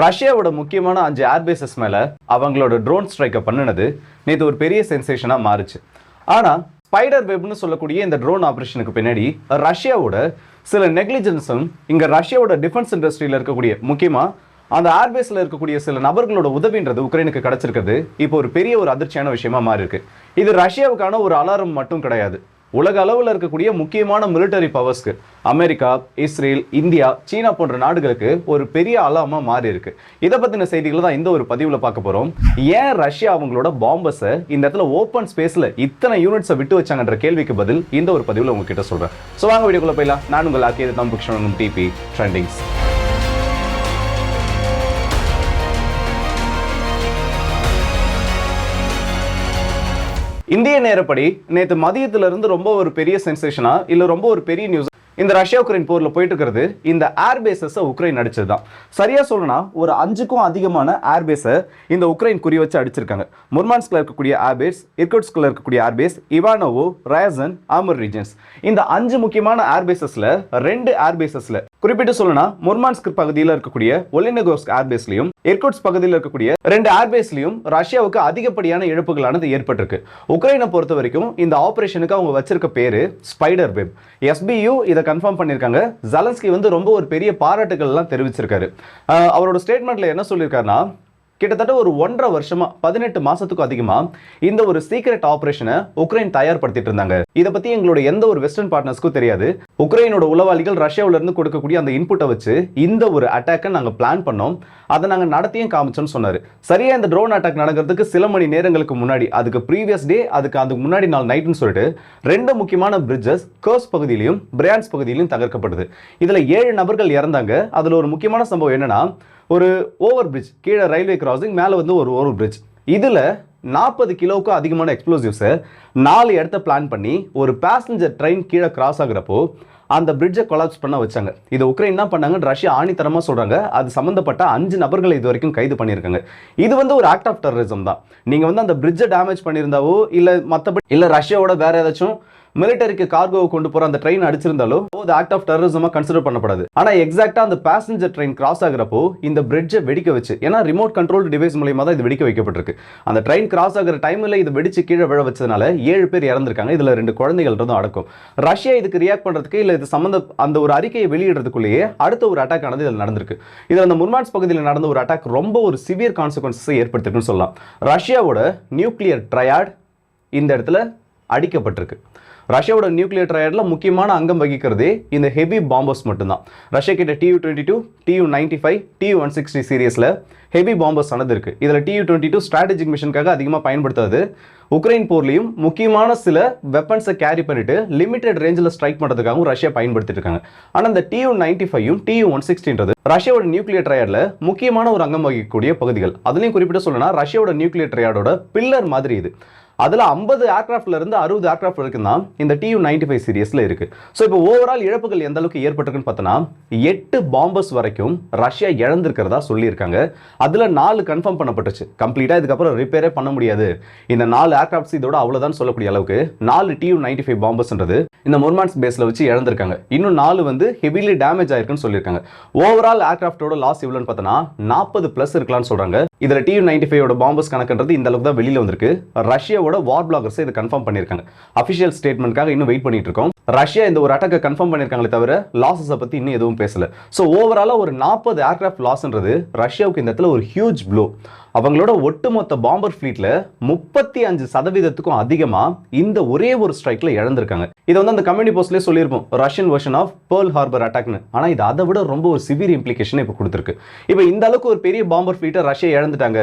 ரஷ்யாவோட முக்கியமான அஞ்சு ஏர்பேசஸ் மேலே அவங்களோட ட்ரோன் ஸ்ட்ரைக்கை பண்ணினது நேற்று ஒரு பெரிய சென்சேஷனாக மாறுச்சு. ஆனால் ஸ்பைடர் வெப்னு சொல்லக்கூடிய இந்த ட்ரோன் ஆப்ரேஷனுக்கு பின்னாடி ரஷ்யாவோட சில நெக்லிஜென்ஸும் இங்கே ரஷ்யாவோட டிஃபென்ஸ் இண்டஸ்ட்ரியில் இருக்கக்கூடிய முக்கியமாக அந்த ஏர்பேஸில் இருக்கக்கூடிய சில நபர்களோட உதவின்றது உக்ரைனுக்கு கிடச்சிருக்கிறது. இப்போ ஒரு பெரிய ஒரு அதிர்ச்சியான விஷயமா மாறி இருக்கு இது ரஷ்யாவுக்கான ஒரு அலாரம் மட்டும் கிடையாது. உலக அளவில் இருக்கக்கூடிய முக்கியமான மிலிட்டரி பவர்ஸ்க்கு அமெரிக்கா இஸ்ரேல் இந்தியா சீனா போன்ற நாடுகளுக்கு ஒரு பெரிய அலாமா மாறி இருக்கு. இதை பத்தின செய்திகளை தான் இந்த ஒரு பதிவுல பார்க்க போறோம். ஏன் ரஷ்யா அவங்களோட பாம்பஸை இந்த இடத்துல ஓப்பன் ஸ்பேஸ்ல இத்தனை யூனிட்ஸை விட்டு வச்சாங்கன்ற கேள்விக்கு பதில் இந்த ஒரு பதிவுல உங்ககிட்ட சொல்றேன். ஸோ வாங்க வீடியோக்குள்ள போயிடலாம். நான் உங்கள் ஆக்கியது தம் புக்ஷன் டிபி ட்ரெண்டிங்ஸ் இந்திய நேரப்படி நேற்று மதியத்திலிருந்து ரொம்ப ஒரு பெரிய சென்சேஷனா இல்லை ரொம்ப ஒரு பெரிய நியூஸ் இந்த ரஷ்யா உக்ரைன் போரில் போயிட்டு இருக்கிறது இந்த ஏர்பேஸஸை உக்ரைன் அடிச்சது தான் சரியாக சொல்லணும்னா ஒரு அஞ்சுக்கும் அதிகமான ஏர்பேஸை இந்த உக்ரைன் குறி வச்சு அடிச்சிருக்காங்க. முர்மான்ஸ்கில் இருக்கக்கூடிய ஏர்பேஸ் இர்குட்ஸ்க்ல இருக்கக்கூடிய airbase Ivanovo Ryazan Amur regions இந்த அஞ்சு முக்கியமான ஏர்பேஸஸில் ரெண்டு ஏர்பேசஸ்ல குறிப்பிட்டு சொல்லணும்னா முர்மான்ஸ்க் பகுதியில் இருக்கக்கூடிய ஒலினகோஸ்க் ஏர்பேஸ்லயும் இர்குட்ஸ் பகுதியில் இருக்கக்கூடிய ரெண்டு ஏர்பேஸ்லயும் ரஷ்யாவுக்கு அதிகப்படியான இழப்புகளானது ஏற்பட்டிருக்கு. உக்ரைனை பொறுத்த வரைக்கும் இந்த ஆபரேஷனுக்கு அவங்க வச்சிருக்க பேரு ஸ்பைடர் வெப் எஸ்பியு இதை கன்ஃபார்ம் பண்ணியிருக்காங்க. ஜலன்ஸ்கி வந்து ரொம்ப ஒரு பெரிய பாராட்டுகள் எல்லாம் தெரிவிச்சிருக்காரு அவரோட ஸ்டேட்மெண்ட்ல என்ன சொல்லியிருக்காருன்னா கிட்டத்தட்ட ஒரு ஒன்றரை வருஷமா பதினெட்டு மாசத்துக்கும் அதிகமா இந்த ஒரு சீக்ரெட் ஆபரேஷனை உக்ரைன் தயார்படுத்திட்டு இருந்தாங்க. இதை பத்தி எங்களோட எந்த ஒரு வெஸ்டர்ன் பார்ட்னர்ஸ்க்கும் தெரியாது. உக்ரைனோட உளவாளிகள் ரஷ்யாவில இருந்து கொடுக்கக்கூடிய அந்த இன்புட்டை வச்சு இந்த ஒரு அட்டாக்கை நாங்க பிளான் பண்ணோம். அதை நாங்க நடத்தியும் காமிச்சோம்னு சொன்னாரு. சரியா இந்த ட்ரோன் அட்டாக் நடக்கிறதுக்கு சில மணி நேரங்களுக்கு முன்னாடி அதுக்கு ப்ரீவியஸ் டே அதுக்கு அதுக்கு முன்னாடி நாள் நைட்னு சொல்லிட்டு ரெண்டு முக்கியமான பிரிட்ஜஸ் கர்ஸ் பகுதியிலையும் பிரான்ஸ் பகுதியிலையும் தகர்க்கப்படுது. இதுல ஏழு நபர்கள் இறந்தாங்க. அதுல ஒரு முக்கியமான சம்பவம் என்னன்னா ஒரு ஓவர் பிரிட்ஜ் கீழே ரயில்வே கிராசிங் மேலே வந்து ஒரு ஓவர் பிரிட்ஜ் இதில் நாற்பது கிலோவுக்கும் அதிகமான எக்ஸ்ப்ளோசிவ்ஸை நாலு இடத்த பிளான் பண்ணி ஒரு பேசஞ்சர் ட்ரெயின் கீழே கிராஸ் ஆகுறப்போ அந்த பிரிட்ஜை கொலாப்ஸ் பண்ண வச்சாங்க. இதை உக்ரைன் தான் பண்ணாங்க ரஷ்யா ஆணித்தரமாக சொல்கிறாங்க அது சம்மந்தப்பட்ட அஞ்சு நபர்களை இது வரைக்கும் கைது பண்ணியிருக்காங்க. இது வந்து ஒரு ஆக்ட் ஆஃப் டெரரிசம் தான். நீங்கள் வந்து அந்த பிரிட்ஜை டேமேஜ் பண்ணியிருந்தாவோ இல்லை மற்றபடி இல்லை ரஷ்யாவோட வேறு ஏதாச்சும் மிலிட்டரிக்கு கார்கோவை கொண்டு போற அந்த ட்ரெயின் அடிச்சிருந்தாலும் அது ஆக்ட் ஆஃப் டெரரிசமா கன்சிடர் பண்ணப்படாது. ஆனா எக்ஸாக்டா அந்த பேசஞ்சர் ட்ரெயின் கிராஸ் ஆகுறப்போ இந்த பிரிட்ஜை வெடிக்க வச்சு ஏன்னா ரிமோட் கண்ட்ரோல் டிவைஸ் மூலியமா தான் இது வெடிக்க வைக்கப்பட்டிருக்கு. அந்த ட்ரெயின் கிராஸ் ஆகிற டைம்ல இது வெடிச்சு கீழே விழ வச்சதுனால ஏழு பேர் இறந்திருக்காங்க. இதுல ரெண்டு குழந்தைகள் இருந்தும் அடக்கும். ரஷ்யா இதுக்கு ரியாக்ட் பண்றதுக்கு இல்ல இது சம்பந்த அந்த ஒரு அறிக்கையை வெளியிடுறதுக்குள்ளேயே அடுத்த ஒரு அட்டாக் ஆனது இதில் நடந்திருக்கு. இதுல அந்த முர்மான்ஸ் பகுதியில் நடந்த ஒரு அட்டாக் ரொம்ப ஒரு சிவியர் கான்சிக்வன்சஸை ஏற்படுத்திருக்குன்னு சொல்லலாம். ரஷ்யாவோட நியூக்ளியர் ட்ரையாட் இந்த இடத்துல அடிக்கப்பட்டிருக்கு. ரஷ்யாவோட நியூக்ளியர் ட்ரையடில் முக்கியமான அங்கம் வகிக்கிறது இந்த ஹெவி பாம்பர்ஸ் மட்டும்தான். ரஷ்யா கிட்ட Tu twenty two Tu ninety five Tu one sixty சீரியஸில் heavy bombers ஆனது இருக்கு. இதில் டியூ டுவெண்ட்டி டூ ஸ்ட்ராட்டஜிக் மிஷனுக்காக அதிகமாக பயன்படுத்தாது. உக்ரைன் போர்லையும் முக்கியமான சில வெப்பன்ஸை கேரி பண்ணிட்டு லிமிடெட் ரேஞ்சில் ஸ்ட்ரைக் பண்ணுறதுக்காகவும் ரஷ்யா பயன்படுத்திட்டு இருக்காங்க. ஆனால் இந்த டியூ நைன்டி ஃபைவும் டியூ ஒன் சிக்ஸ்டின்றது ரஷ்யாவோட நியூக்ளியர் ட்ரையாடில் முக்கியமான ஒரு அங்கம் வகிக்கக்கூடிய பகுதிகள். அதுலேயும் குறிப்பிட்ட சொல்லணும்னா ரஷ்யாவோட நியூக்ளியர் ட்ரையாடோட பில்லர் மாதிரி இது. அதில் ஐம்பது ஏர்க்ராஃப்ட்ல இருந்து அறுபது ஏர்க்ராஃப்ட் வரைக்கும் தான் இந்த டியூ நைன்டி ஃபைவ் சீரியஸில் இருக்கு. ஸோ இப்போ ஓவரால் இழப்புகள் எந்த அளவுக்கு ஏற்பட்டிருக்குன்னு பார்த்தோன்னா எட்டு பாம்பர்ஸ் வரைக்கும் ரஷ்யா இழந்திருக்கிறதா சொல்லியிருக்காங்க. அதில் நாலு கன்ஃபார்ம் பண்ணப்பட்டுச்சு. கம்ப்ளீட்டாக இதுக்கப்புறம் ரிப்பேரே பண்ண முடியாது. இந்த நாலு ஏர்க்ராஃப்ட்ஸ் இதோட அவ்வளோதான் சொல்லக்கூடிய அளவுக்கு நாலு டியூ நைன்டி ஃபைவ் பாம்பர்ஸ்ன்றது இந்த முர்மான்ஸ் பேஸில் வச்சு இழந்திருக்காங்க. இன்னும் நாலு வந்து ஹெவிலி டேமேஜ் ஆயிருக்குன்னு சொல்லியிருக்காங்க. ஓவரால் ஏர்க்ராஃப்டோட லாஸ் எவ்வளோன்னு பார்த்தோன்னா நாற்பது ப்ளஸ் இருக்கலாம்னு சொல்கிறாங்க இதில் டியூ நைன்டி ஃபைவோட பாம்பஸ் கணக்குன்றது இந்த அளவுக்கு தான் வெளியில் வந்திருக்கு. ரஷ்யாவோட வார் பிளாகர்ஸ் இதை கன்ஃபார்ம் பண்ணியிருக்காங்க. அஃபிஷியல் ஸ்டேட்மெண்ட்காக இன்னும் வெயிட் பண்ணிட்டு இருக்கோம் ரஷ்யா இந்த ஒரு அட்டாக்கை கன்ஃபார்ம் பண்ணியிருக்காங்களே தவிர லாஸஸை பற்றி இன்னும் எதுவும் பேசல. ஸோ ஓவராலாக ஒரு நாற்பது ஏர்க்ராஃப்ட் லாஸ்ன்றது ரஷ்யாவுக்கு இந்த இடத்துல ஒரு ஹியூஜ் ப்ளோ அவங்களோட ஒட்டுமொத்த பாம்பர் ஃப்ளீட்ல முப்பத்தி அஞ்சு சதவீதத்துக்கும் அதிகமா இந்த ஒரே ஒரு ஸ்ட்ரைக்ல இழந்திருக்காங்க. இதை வந்து அந்த கம்யூனி போஸ்ட்லேயே சொல்லியிருப்போம். Russian version of Pearl Harbor அட்டாக்னு ஆனால் இது அதை விட ரொம்ப ஒரு சிவியர் இம்ப்ளிகேஷன் இப்போ கொடுத்துருக்கு. இப்போ இந்த அளவுக்கு ஒரு பெரிய பாம்பர் ஃப்ளீட்டை ரஷ்யா இழந்துட்டாங்க.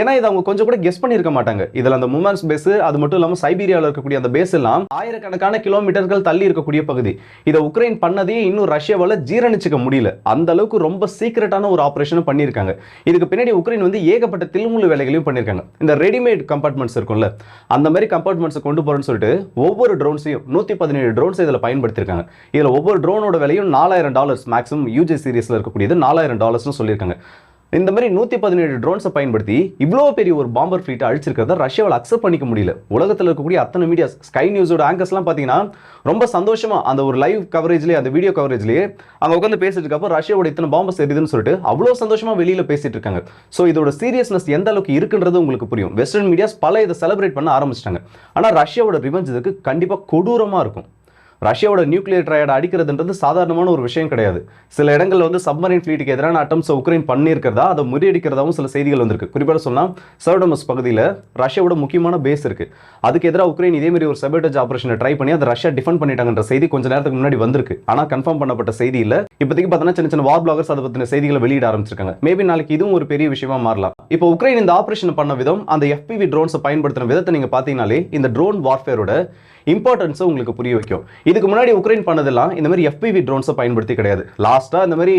ஏன்னா இதை அவங்க கொஞ்சம் கூட கெஸ் பண்ணியிருக்க மாட்டாங்க. இதில் அந்த மூமெண்ட்ஸ் பேஸ் அது மட்டும் இல்லாமல் சைபீரியாவில் இருக்கக்கூடிய அந்த பேஸ் எல்லாம் ஆயிரக்கணக்கான கிலோமீட்டர்கள் தள்ளி இருக்கக்கூடிய பகுதி. இதை உக்ரைன் பண்ணதையே இன்னும் ரஷ்யாவால் ஜீரணிச்சுக்க முடியல. அந்த அளவுக்கு ரொம்ப சீக்கிரட்டான ஒரு ஆப்ரேஷனும் பண்ணியிருக்காங்க. இதுக்கு பின்னாடி உக்ரைன் வந்து ஏகப்பட்ட தில்முழு வேலைகளையும் பண்ணியிருக்காங்க இந்த ரெடிமேட் கம்பார்ட்மெண்ட்ஸ் இருக்கும்ல அந்த மாதிரி கம்பார்ட்மெண்ட்ஸை கொண்டு போகிறோம்னு சொல்லிட்டு ஒவ்வொரு ட்ரோன்ஸையும் நூற்றி பதினேழு ட்ரோன்ஸ் இதில் பயன்படுத்தியிருக்காங்க இதில் ஒவ்வொரு ட்ரோனோட விலையும் நாலாயிரம் டாலர்ஸ் மேக்ஸிமம் யூஜே சீரீஸில் இருக்கக்கூடியது நாலாயிரம் டாலர்ஸ்னு சொல்லியிருக்காங்க. இந்த மாதிரி நூற்றி பதினேழு ட்ரோன்ஸை பயன்படுத்தி இவ்வளோ பெரிய ஒரு பாம்பர் ஃப்ளீட்டை அழிச்சிருக்கிறத ரஷ்யாவில் அக்செப்ட் பண்ணிக்க முடியல. உலகத்தில் இருக்கக்கூடிய அத்தனை மீடியாஸ் ஸ்கை நியூஸோட ஆங்கர்ஸ்லாம் பார்த்தீங்கன்னா ரொம்ப சந்தோஷமா அந்த ஒரு லைவ் கவரேஜ்லேயே அந்த வீடியோ கவரேஜ்லேயே அங்கே உட்காந்து பேசிட்டு இருக்கப்போ ரஷ்யாவோட இத்தனை பாம்பஸ் எரியுதுன்னு சொல்லிட்டு அவ்வளோ சந்தோஷமா வெளியில் பேசிட்டு இருக்காங்க. ஸோ இதோட சீரியஸ்னஸ் எந்த அளவுக்கு இருக்குன்றது உங்களுக்கு புரியும். வெஸ்டர்ன் மீடியாஸ் பல இதை செலிப்ரேட் பண்ண ஆரம்பிச்சிட்டாங்க. ஆனால் ரஷ்யாவோட ரிவெஞ்ச் இதுக்கு கண்டிப்பாக கொடூரமாக இருக்கும். ரஷ்யாவோட நியூக்ளியர் ட்ரையாடை அடிக்கிறதுன்றது சாதாரணமான ஒரு விஷயம் கிடையாது. சில இடங்கள்ல வந்து சப்மரின் ஃப்ளீட்டுக்கு எதிரான அட்டம்ஸ் உக்ரைன் பண்ணியிருக்கிறதா அதை முறியடிக்கிறதாவும் சில செய்திகள் வந்திருக்கு. குறிப்பாக சொன்னால் சர்டமஸ் பகுதியில் ரஷ்யாவோட முக்கியமான பேஸ் இருக்குது அதுக்கு எதிராக உக்ரைன் இதே மாதிரி ஒரு செபேட்டேஜ் ஆப்ரேஷனை ட்ரை பண்ணி அதை ரஷ்யா டிஃபெண்ட் பண்ணிட்டாங்கன்ற செய்தி கொஞ்ச நேரத்துக்கு முன்னாடி வந்திருக்கு. ஆனால் கன்ஃபார்ம் பண்ணப்பட்ட செய்தி இல்லை. இப்போதைக்கு பார்த்தீங்கன்னா சின்ன சின்ன வார் பிளாகர்ஸ் அதை பற்றின செய்திகளை வெளியிட ஆரம்பிச்சிருக்காங்க. மேபி நாளைக்கு இதுவும் ஒரு பெரிய விஷயமா மாறலாம். இப்போ உக்ரைன் இந்த ஆப்ரேஷன் பண்ண விதம் அந்த எஃபிவி ட்ரோன்ஸை பயன்படுத்தின விதத்தை நீங்கள் பார்த்தீங்கனாலே இந்த ட்ரோன் வார்ஃபேரோட இம்பார்ட்டன்ஸை உங்களுக்கு புரிய வைக்கும். இதுக்கு முன்னாடி உக்ரைன் பண்ணதெல்லாம் இந்த மாதிரி எஃபிவி ட்ரோன்ஸை பயன்படுத்தி கிடையாது. லாஸ்ட்டாக இந்த மாதிரி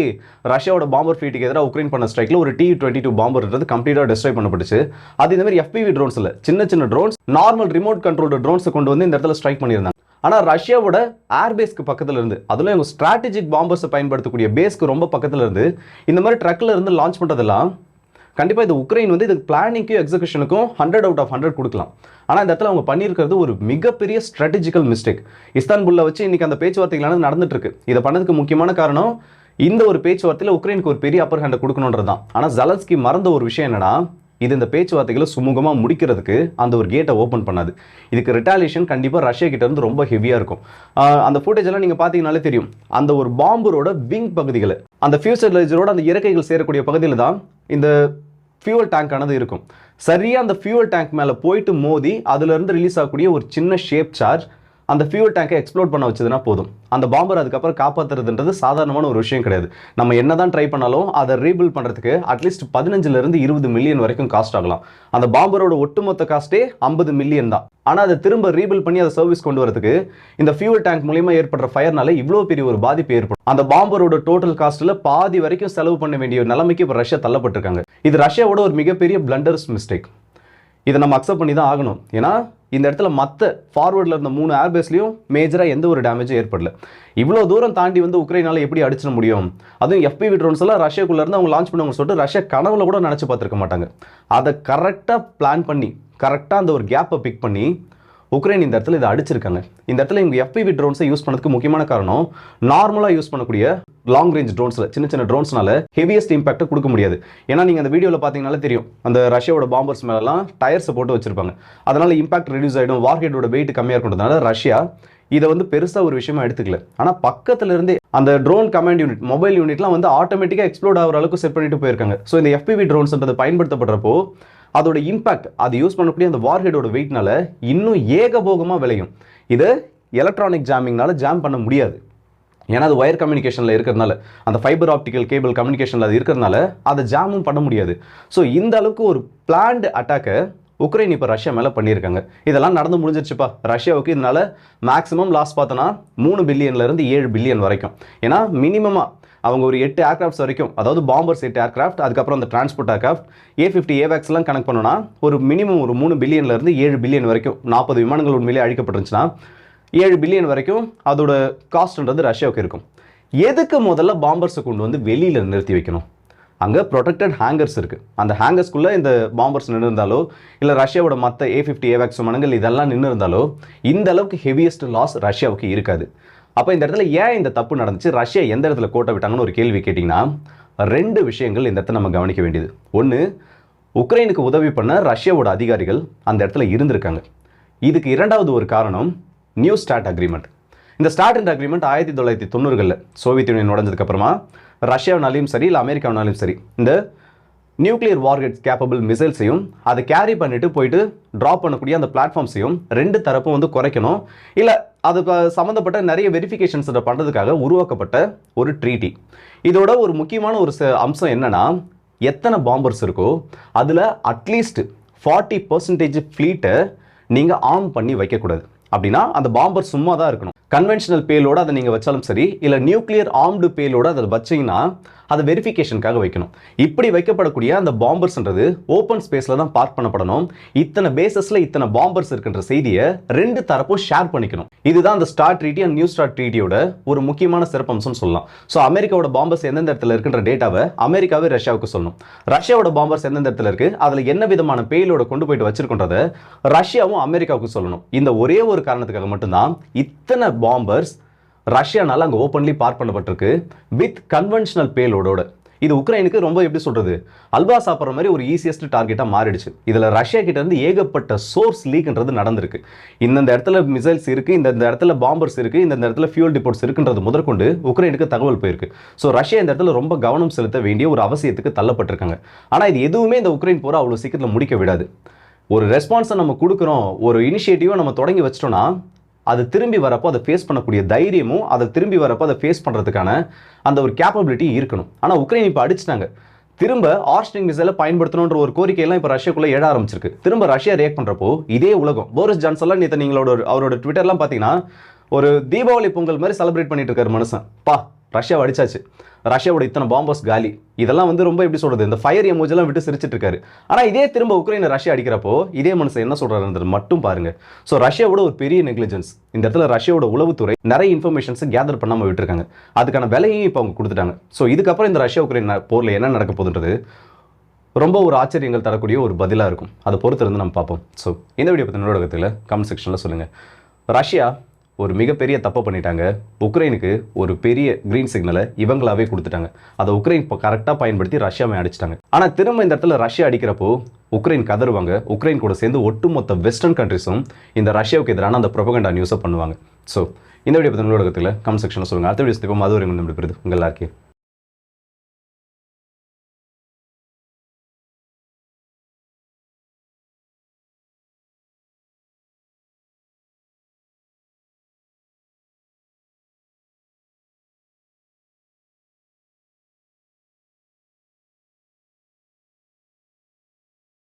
ரஷ்யாவோட பாம்பர் ஃபீட்டுக்கு எதிராக உக்ரைன் பண்ண ஸ்ட்ரைக்கில் ஒரு டி டுவெண்ட்டி டூ பாம்பர்ன்றது கம்ப்ளீட்டாக டிஸ்ட்ராய் பண்ணப்பட்டுச்சு. அது இந்த மாதிரி எஃபிவி ட்ரோன்ஸ் இல்லை. சின்ன சின்ன ட்ரோன்ஸ் நார்மல் ரிமோட் கண்ட்ரோல்டு ட்ரோன்ஸை கொண்டு வந்து இந்த இடத்துல ஸ்ட்ரைக் பண்ணியிருந்தாங்க. ஆனால் ரஷ்யாவோட ஏர்பேஸ்க்கு பக்கத்துல இருந்து அதில் இவங்க ஸ்ட்ராட்டஜிக் பாம்பர்ஸை பயன்படுத்தக்கூடிய பேஸ்க்கு ரொம்ப பக்கத்துல இருந்து இந்த மாதிரி ட்ரக்ல இருந்து லான்ச் பண்ணுறதெல்லாம் கண்டிப்பாக இது உக்ரைன் வந்து இதுக்கு பிளானிங்க்கும் எக்ஸிகூஷனுக்கும் ஹண்ட்ரட் அவுட் ஆஃப் ஹண்ட்ரட் கொடுக்கலாம். ஆனால் இந்த இடத்துல அவங்க பண்ணியிருக்கிறது ஒரு மிகப்பெரிய ஸ்ட்ராட்டஜிக்கல் மிஸ்டேக் இஸ்தான்புல்ல வச்சு இன்றைக்கி அந்த பேச்சுவார்த்தைகளானது நடந்துட்டு இருக்கு இதை பண்ணதுக்கு முக்கியமான காரணம் இந்த ஒரு பேச்சுவார்த்தையில் உக்ரைனுக்கு ஒரு பெரிய அப்பர் ஹேண்டை கொடுக்கணுன்றது தான் ஆனால் ஜலன்ஸ்கி மறந்த ஒரு விஷயம் என்னன்னா இது இந்த பேச்சுவார்த்தைகளை சுமூகமாக முடிக்கிறதுக்கு அந்த ஒரு கேட்டை ஓப்பன் பண்ணாது. இதுக்கு ரிட்டாலியேஷன் கண்டிப்பாக ரஷ்யா கிட்ட இருந்து ரொம்ப ஹெவியாக இருக்கும். அந்த ஃபுட்டேஜ் எல்லாம் நீங்கள் பார்த்தீங்கனாலே தெரியும். அந்த ஒரு பாம்பரோட விங் பகுதிகளை அந்த ஃபியூசர்லேஜரோட அந்த இறக்கைகள் சேரக்கூடிய பகுதியில் தான் இந்த ஃபியூவல் டேங்க்கானது இருக்கும். சரியாக அந்த ஃபியூவல் டேங்க் மேலே போயிட்டு மோதி அதுலேருந்து ரிலீஸ் ஆகக்கூடிய ஒரு சின்ன ஷேப் சார்ஜ் அந்த ஃபியூல் டேங்கை எக்ஸ்ப்ளோட் பண்ண வச்சதுன்னா போதும். அந்த பாம்பர் அதுக்கப்புறம் காப்பாத்துறதுன்றது சாதாரணமான ஒரு விஷயம் கிடையாது. நம்ம என்னதான் ட்ரை பண்ணாலும் அதை ரீபில்ட் பண்ணுறதுக்கு அட்லீஸ்ட் பதினஞ்சுலேருந்து இருபது மில்லியன் வரைக்கும் காஸ்ட் ஆகலாம். அந்த பாம்பரோட ஒட்டுமொத்த காஸ்ட்டே ஐம்பது மில்லியன் தான். ஆனால் அதை திரும்ப ரீபில் பண்ணி அதை சர்வீஸ் கொண்டு வரதுக்கு இந்த ஃபியூல் டேங்க் மூலியமா ஏற்படுற ஃபயர்னால இவ்வளோ பெரிய ஒரு பாதிப்பு ஏற்படும். அந்த பாம்பரோட டோட்டல் காஸ்ட்டில் பாதி வரைக்கும் செலவு பண்ண வேண்டிய நிலைமைக்கு இப்போ ரஷ்யா தள்ளப்பட்டிருக்காங்க. இது ரஷ்யாவோட ஒரு மிகப்பெரிய பிளண்டர்ஸ் மிஸ்டேக் இதை நம்ம அக்செப்ட் பண்ணி தான் ஆகணும். ஏன்னா இந்த இடத்துல மற்ற ஃபார்வர்டில் இருந்த மூணு ஏர்பேஸ்லையும் மேஜராக எந்த ஒரு டேமேஜும் ஏற்படல. இவ்வளோ தூரம் தாண்டி வந்து உக்ரைனால எப்படி அடிச்சிட முடியும்? அதுவும் FPV ட்ரோன்ஸ் எல்லாம் ரஷ்யாக்குள்ளேருந்து அவங்க லான்ச் பண்ணுவாங்க சொல்லிட்டு ரஷ்யா கனவுல கூட நினச்சி பார்த்துருக்க மாட்டாங்க. அதை கரெக்டாக பிளான் பண்ணி கரெக்டாக அந்த ஒரு கேப்பை பிக் பண்ணி உக்ரைன் இந்த இடத்துல இதை அடிச்சிருக்காங்க. இந்த இடத்துல இவங்க எஃபிவி ட்ரோன்ஸை யூஸ் பண்ணதுக்கு முக்கியமான காரணம் நார்மலாக யூஸ் பண்ணக்கூடிய லாங் ரேஞ்ச் ட்ரோன்ஸில் சின்ன சின்ன ட்ரோன்ஸ்னால ஹெவியஸ்ட் இம்பாக்ட்டை கொடுக்க முடியாது. ஏன்னா நீங்கள் அந்த வீடியோவில் பார்த்தீங்கனாலே தெரியும் அந்த ரஷ்யாவோட பாம்பர்ஸ் மேலெல்லாம் டயர்ஸை போட்டு வச்சிருப்பாங்க. அதனால் இம்பாக்ட் ரெடியூஸ் ஆகிடும் வார்ஹெட்டோட வெயிட் கம்மியாக இருக்கிறதுனால ரஷ்யா இதை வந்து பெருசாக ஒரு விஷயமா எடுத்துக்கல. ஆனால் பக்கத்துல இருந்தே அந்த ட்ரோன் கமாண்ட் யூனிட் மொபைல் யூனிட்லாம் வந்து ஆட்டோமேட்டிக்காக எக்ஸ்ப்ளோர்ட் ஆகிற அளவுக்கு செட் பண்ணிட்டு போயிருக்காங்க. ஸோ இந்த எஃபிவி ட்ரோன்ஸ்ன்றது பயன்படுத்தப்படுறப்போ அதோட இம்பாக்ட் அது யூஸ் பண்ணக்கூடிய அந்த வார்ஹெடோட வெயிட்னால இன்னும் ஏகபோகமாக விளையும். இதை எலக்ட்ரானிக் ஜாமிங்னால ஜாம் பண்ண முடியாது. ஏன்னா அது ஒயர் கம்யூனிகேஷனில் இருக்கிறதுனால அந்த ஃபைபர் ஆப்டிக்கல் கேபிள் கம்யூனிகேஷனில் அது இருக்கிறதுனால அதை ஜாமும் பண்ண முடியாது. ஸோ இந்த அளவுக்கு ஒரு பிளான்டு அட்டாக்கை உக்ரைன் இப்போ ரஷ்யா மேலே பண்ணியிருக்காங்க. இதெல்லாம் நடந்து முடிஞ்சிருச்சுப்பா. ரஷ்யாவுக்கு இதனால் மேக்ஸிமம் லாஸ் பார்த்தோன்னா மூணு பில்லியன்ல இருந்து ஏழு பில்லியன் வரைக்கும். ஏன்னா மினிமமாக அவங்க ஒரு எட்டு ஏர்கிராஃப்ட்ஸ் வரைக்கும் அதாவது பாம்பர்ஸ் எட்டு ஏர்கிராஃப்ட் அதுக்கப்புறம் அந்த டிரான்ஸ்போர்ட் ஏர்க்ராஃப்ட் ஏ ஃபிஃப்டி ஏவேக்ஸ்லாம் கனெக்ட் பண்ணோன்னா ஒரு மினிமம் ஒரு மூணு பில்லியன்லேருந்து ஏழு பில்லியன் வரைக்கும் நாற்பது விமானங்கள் உண்மையிலே அழிக்கப்பட்டுருந்துச்சுன்னா ஏழு பில்லியன் வரைக்கும் அதோட காஸ்ட்ன்றது ரஷ்யாவுக்கு இருக்கும். எதுக்கு முதல்ல பாம்பர்ஸை கொண்டு வந்து வெளியில் நிறுத்தி வைக்கணும்? அங்கே ப்ரொடெக்டட் ஹேங்கர்ஸ் இருக்குது அந்த ஹேங்கர்ஸ்க்குள்ளே இந்த பாம்பர்ஸ் நின்று இருந்தாலோ இல்லை ரஷ்யாவோட மற்ற ஏ ஃபிஃப்டி ஏவேக்ஸ் விமானங்கள் இதெல்லாம் நின்று இருந்தாலோ இந்த அளவுக்கு ஹெவியஸ்ட் லாஸ் ரஷ்யாவுக்கு இருக்காது. அப்போ இந்த இடத்துல ஏன் இந்த தப்பு நடந்துச்சு? ரஷ்யா எந்த இடத்துல கோட்டை விட்டாங்கன்னு ஒரு கேள்வி கேட்டிங்கன்னா ரெண்டு விஷயங்கள் இந்த இடத்துல நம்ம கவனிக்க வேண்டியது. ஒன்று உக்ரைனுக்கு உதவி பண்ண ரஷ்யாவோட அதிகாரிகள் அந்த இடத்துல இருந்திருக்காங்க. இதுக்கு இரண்டாவது ஒரு காரணம் நியூ ஸ்டார்ட் அக்ரிமெண்ட் இந்த ஸ்டார்ட் அண்ட் அக்ரிமெண்ட் ஆயிரத்தி தொள்ளாயிரத்தி தொண்ணூறுகளில் சோவியத் யூனியன் உடஞ்சதுக்கப்புறமா ரஷ்யாவினாலையும் சரி இல்லை அமெரிக்காவினாலையும் சரி இந்த நியூக்ளியர் வார்கெட் கேப்பபிள் மிசைல்ஸையும் அதை கேரி பண்ணிட்டு போயிட்டு ட்ராப் பண்ணக்கூடிய அந்த பிளாட்ஃபார்ம்ஸையும் ரெண்டு தரப்பும் வந்து குறைக்கணும். இல்லை அது சம்மந்தப்பட்ட நிறைய வெரிஃபிகேஷன்ஸ் பண்ணுறதுக்காக உருவாக்கப்பட்ட ஒரு ட்ரீட்டி இதோட ஒரு முக்கியமான ஒரு ச- அம்சம் என்னென்னா எத்தனை பாம்பர்ஸ் இருக்கோ அதில் அட்லீஸ்ட் ஃபார்ட்டி பர்சன்டேஜ் ஃப்ளீட்டை நீங்கள் ஆன் பண்ணி வைக்கக்கூடாது. அப்படின்னா அந்த பாம்பர் சும்மா தான் இருக்கணும். கன்வென்ஷனல் பேலோட அதை நீங்கள் வச்சாலும் சரி இல்லை நியூக்ளியர் ஆர்ம்டு பேலோட அதை வச்சீங்கன்னா அதை வெரிஃபிகேஷனுக்காக வைக்கணும். இப்படி வைக்கப்படக்கூடிய அந்த பாம்பர்ஸ்ன்றது ஓப்பன் ஸ்பேஸில் தான் பார்க் பண்ணப்படணும். இத்தனை பேசஸில் இத்தனை பாம்பர்ஸ் இருக்கின்ற செய்தியை ரெண்டு தரப்பும் ஷேர் பண்ணிக்கணும். இதுதான் அந்த star treaty and new star ட்ரீட்டியோட ஒரு முக்கியமான சிறப்பம்சம்னு சொல்லலாம். ஸோ அமெரிக்காவோட பாம்பர்ஸ் எந்தெந்த இடத்துல இருக்கின்ற டேட்டாவை அமெரிக்காவே ரஷ்யாவுக்கு சொல்லணும். ரஷ்யாவோட பாம்பர்ஸ் எந்தெந்த இடத்துல இருக்கு அதில் என்ன விதமான பேலோட கொண்டு போயிட்டு வச்சிருக்கின்றத ரஷ்யாவும் அமெரிக்காவுக்கு சொல்லணும். இந்த ஒரே ஒரு காரணத்துக்காக மட்டும்தான் இத்தனை பாம்பர்ஸ் ரஷ்யானால அங்கே ஓப்பன்லி பார்க் பண்ணப்பட்டிருக்கு வித் கன்வென்ஷனல் பேலோடோட இது உக்ரைனுக்கு ரொம்ப எப்படி சொல்றது? அல்வா சாப்பிட்ற மாதிரி ஒரு ஈஸியஸ்ட் டார்கெட்டாக மாறிடுச்சு. இதில் ரஷ்யா கிட்டேருந்து ஏகப்பட்ட சோர்ஸ் லீக்ன்றது நடந்திருக்கு. இந்தந்த இடத்துல மிசைல்ஸ் இருக்குது இந்தந்த இடத்துல பாம்பர்ஸ் இருக்குது இந்த இடத்துல ஃபியூல் டிபோட்ஸ் இருக்குன்றது முதற்கொண்டு உக்ரைனுக்கு தகவல் போயிருக்கு. ஸோ ரஷ்யா இந்த இடத்துல ரொம்ப கவனம் செலுத்த வேண்டிய ஒரு அவசியத்துக்கு தள்ளப்பட்டிருக்காங்க. ஆனால் இது எதுவுமே இந்த உக்ரைன் போரை அவ்வளோ சீக்கிரத்தில் முடிக்க விடாது. ஒரு ரெஸ்பான்ஸை நம்ம கொடுக்குறோம் ஒரு இனிஷியேட்டிவை நம்ம தொடங்கி வச்சிட்டோம்னா அது திரும்பி வரப்போ அதை ஃபேஸ் பண்ணக்கூடிய தைரியமும் அதை திரும்பி வரப்போ அதை ஃபேஸ் பண்ணுறதுக்கான அந்த ஒரு கேப்பபிலிட்டி இருக்கணும். ஆனால் உக்ரைன் இப்போ அடிச்சிட்டாங்க. திரும்ப ஆர்ஸ்டிங் மிசைலை பயன்படுத்தணுன்ற ஒரு கோரிக்கையெல்லாம் இப்போ ரஷ்யாக்குள்ளே எழ ஆரம்பிச்சிருக்கு. திரும்ப ரஷ்யா ரியாக்ட் பண்ணுறப்போ இதே உலகம். போரிஸ் ஜான்சன்லாம் நேற்று நீங்களோட ஒரு- அவரோட ட்விட்டர்லாம் பார்த்தீங்கன்னா ஒரு தீபாவளி பொங்கல் மாதிரி செலிப்ரேட் பண்ணிட்டு இருக்காரு மனுஷன். பா ரஷ்யாவை அடிச்சாச்சு. ரஷ்யாவோட இத்தனை பாம்பர்ஸ் காலி. இதெல்லாம் வந்து ரொம்ப எப்படி சொல்றது இந்த ஃபயர் எமோஜெல்லாம் விட்டு சிரிச்சிட்டு இருக்காரு. ஆனால் இதே திரும்ப உக்ரைனை ரஷ்யா அடிக்கிறப்போ இதே மனுஷன் என்ன சொல்றாருன்றது மட்டும் பாருங்க. ஸோ ரஷ்யாவோட ஒரு பெரிய நெக்லிஜென்ஸ் இந்த இடத்துல ரஷ்யாவோட உளவுத்துறை நிறைய இன்ஃபர்மேஷன்ஸை கேதர் பண்ணாமல் விட்டுருக்காங்க. அதுக்கான விலையும் இப்போ அவங்க கொடுத்துட்டாங்க. ஸோ இதுக்கப்புறம் இந்த ரஷ்யா உக்ரைன் போரில் என்ன நடக்க போகுதுன்றது ரொம்ப ஒரு ஆச்சரியங்கள் தரக்கூடிய ஒரு பதிலாக இருக்கும். அதை பொறுத்து இருந்து நம்ம பார்ப்போம். ஸோ இந்த வீடியோ பற்றி நூலகத்தில் கமெண்ட் செக்ஷனில் சொல்லுங்கள் ரஷ்யா ஒரு மிகப்பெரிய தப்பை பண்ணிட்டாங்க. உக்ரைனுக்கு ஒரு பெரிய கிரீன் சிக்னலை இவங்களாவே கொடுத்துட்டாங்க. அதை உக்ரைன் இப்போ கரெக்டாக பயன்படுத்தி ரஷ்யாவை அடிச்சிட்டாங்க. ஆனால் திரும்ப இந்த இடத்துல ரஷ்யா அடிக்கிறப்போ உக்ரைன் கதருவாங்க உக்ரைன் கூட சேர்ந்து ஒட்டுமொத்த வெஸ்டர்ன் கண்ட்ரிஸும் இந்த ரஷ்யாவுக்கு எதிரான அந்த ப்ரொபகண்டா நியூஸை பண்ணுவாங்க. ஸோ இந்த வீடியோ பற்றி நூலகத்தில் கமெண்ட் செக்ஷனில் சொல்லுங்கள் அடுத்த வீடியோ இப்போ மது ஒரு உங்கள் எல்லாருக்கும்